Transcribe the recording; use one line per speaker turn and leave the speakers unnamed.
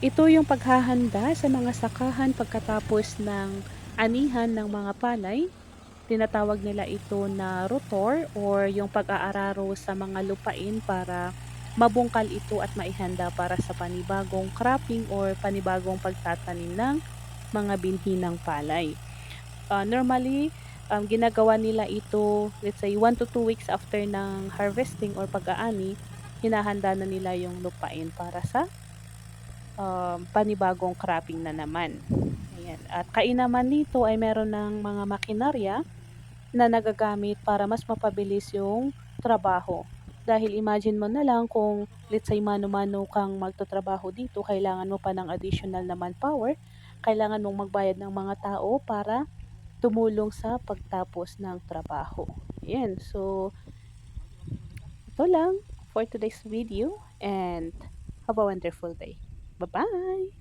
Ito yung paghahanda sa mga sakahan pagkatapos ng anihan ng mga palay. Tinatawag nila ito na rotor or yung pag-aararo sa mga lupain para mabungkal ito at maihanda para sa panibagong cropping or panibagong pagtatanim ng mga binhi ng palay. Ah, normally, um, ginagawa nila ito, let's say, 1 to 2 weeks after ng harvesting or pag-aani, hinahanda na nila yung lupain para sa um, panibagong cropping na naman. Ayan. At kainaman nito ay meron ng mga makinarya na nagagamit para mas mapabilis yung trabaho. Dahil imagine mo na lang kung let's say mano-mano kang magtatrabaho dito, kailangan mo pa ng additional na manpower, kailangan mong magbayad ng mga tao para tumulong sa pagtapos ng trabaho. Ayan, so ito lang for today's video and have a wonderful day. Bye-bye!